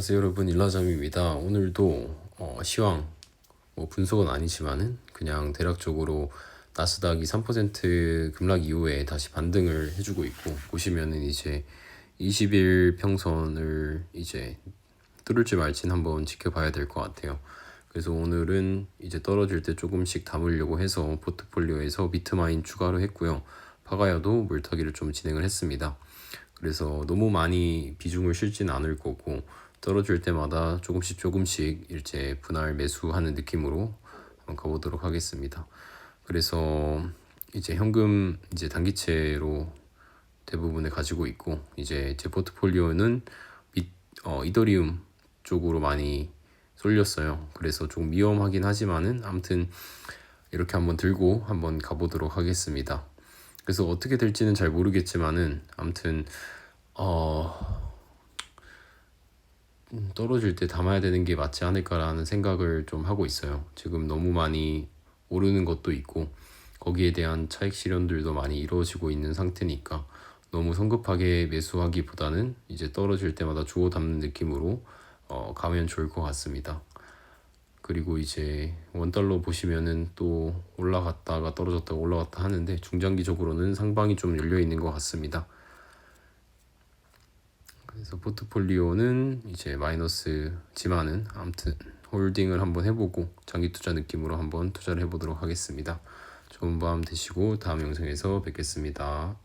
안녕하세요 여러분 일라잠입니다. 오늘도 어, 시황 뭐 분석은 아니지만은 그냥 대략적으로 나스닥이 3% 급락 이후에 다시 반등을 해주고 있고 보시면은 이제 20일 평선을 이제 뚫을지 말지는 한번 지켜봐야 될 것 같아요. 그래서 오늘은 이제 떨어질 때 조금씩 담으려고 해서 포트폴리오에서 비트마인 추가로 했고요. 파가야도 물타기를 좀 진행을 했습니다. 그래서 너무 많이 비중을 실지는 않을 거고 떨어질 때마다 조금씩 조금씩 이제 분할 매수하는 느낌으로 한번 가보도록 하겠습니다. 그래서 이제 현금 이제 단기채로 대부분을 가지고 있고 이제 제 포트폴리오는 비, 어, 이더리움 쪽으로 많이 쏠렸어요. 그래서 좀 위험하긴 하지만은 아무튼 이렇게 한번 들고 한번 가보도록 하겠습니다. 그래서 어떻게 될지는 잘 모르겠지만은 아무튼 어 음, 떨어질 때 담아야 되는 게 맞지 않을까라는 생각을 좀 하고 있어요. 지금 너무 많이 오르는 것도 있고 거기에 대한 차익 실현들도 많이 이루어지고 있는 상태니까 너무 성급하게 매수하기보다는 이제 떨어질 때마다 주워 담는 느낌으로 어, 가면 좋을 것 같습니다. 그리고 이제 원달러 보시면은 또 올라갔다가 떨어졌다가 올라갔다 하는데 중장기적으로는 상방이 좀 열려 있는 것 같습니다. 그래서 포트폴리오는 이제 마이너스지만은 아무튼 홀딩을 한번 해보고 장기 투자 느낌으로 한번 투자를 해보도록 하겠습니다. 좋은 밤 되시고 다음 영상에서 뵙겠습니다.